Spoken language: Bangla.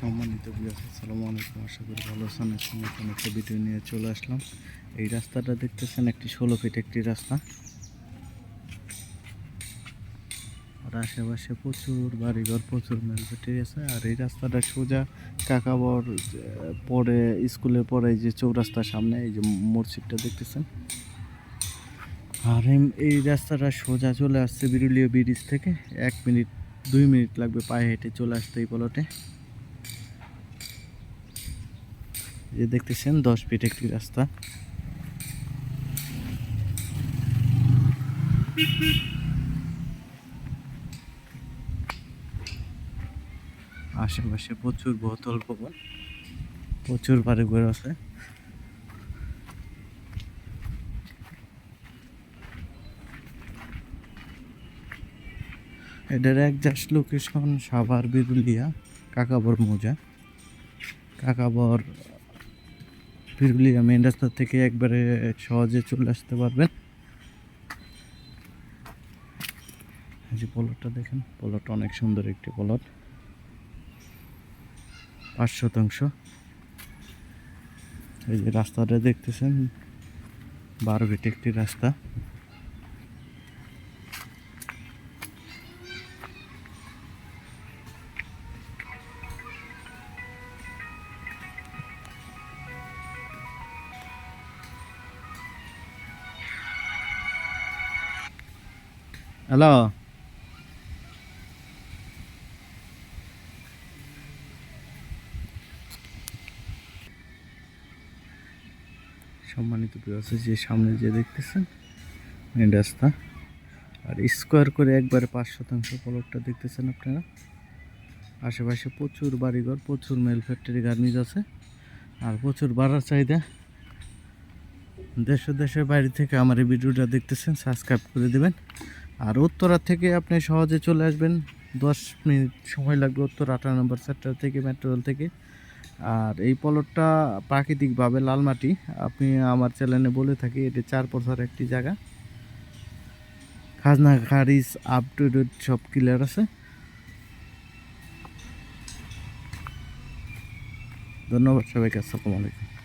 সম্মানিত বিয়াস আলাইকুম। আশা করি ভালো আছেন। একটা ভিডিও নিয়ে চলে আসলাম। এই রাস্তাটা দেখতেছেন, একটি ষোলো ফিট একটি রাস্তা। আর আশেপাশে প্রচুর বাড়িঘর, প্রচুর মেলপেটি আছে। আর এই রাস্তাটা সোজা কাকাবর পরে, স্কুলের পরে যে চৌরাস্তার সামনে, এই যে মসজিদটা দেখতেছেন। আর এই রাস্তাটা সোজা চলে আসছে বিরুলিয়া ব্রিজ থেকে। এক মিনিট, দুই মিনিট লাগবে পায়ে হেঁটে চলে আসতে এই পলটে যে দেখতেছেন, দশ ফিট একটি রাস্তা। আশেপাশে প্রচুর বোতল ভবন, প্রচুর বাড়ি ঘর আছে। এটার এক একজাস্ট লোকেশন সাভার বিরুলিয়া, কাকাবর মোজা। কাকাবর বিরুলিয়া মেন রাস্তা থেকে একবারে সহজে চলে আসতে পারবেন। যে পলটটা দেখেন পলট অনেক সুন্দর একটি পলট পাঁচ শতাংশ। এই যে রাস্তাটা দেখতেছেন, বারো একটি রাস্তা। হ্যালো সম্মানিত আছে যে সামনে যে দেখতেছেন মেন রাস্তা। আর স্কোয়ার করে একবারে পাঁচ শতাংশ পলটটা দেখতেছেন আপনারা? আশেপাশে প্রচুর বাড়িঘর, প্রচুর মেল ফ্যাক্টরি গার্মেন্টস আছে। আর প্রচুর বাড়ার চাহিদা। দেশ দেশের বাইরে থেকে আমার এই ভিডিওটা দেখতেছেন সাবস্ক্রাইব করে দেবেন। আর উত্তরা থেকে আপনি সহজে চলে আসবেন। দশ মিনিট সময় লাগবে উত্তর আঠারো নম্বর সেক্টর থেকে মেট্রো রেল থেকে। আর এই পলটটা প্রাকৃতিকভাবে লাল মাটি। আপনি আমার চ্যানেলে বলে থাকি, এটি চার পথর একটি জায়গা। খাজনা, খারিজ আপ টু ডেট সব ক্লিয়ার আছে। ধন্যবাদ সবাইকে, আসসালামু আলাইকুম।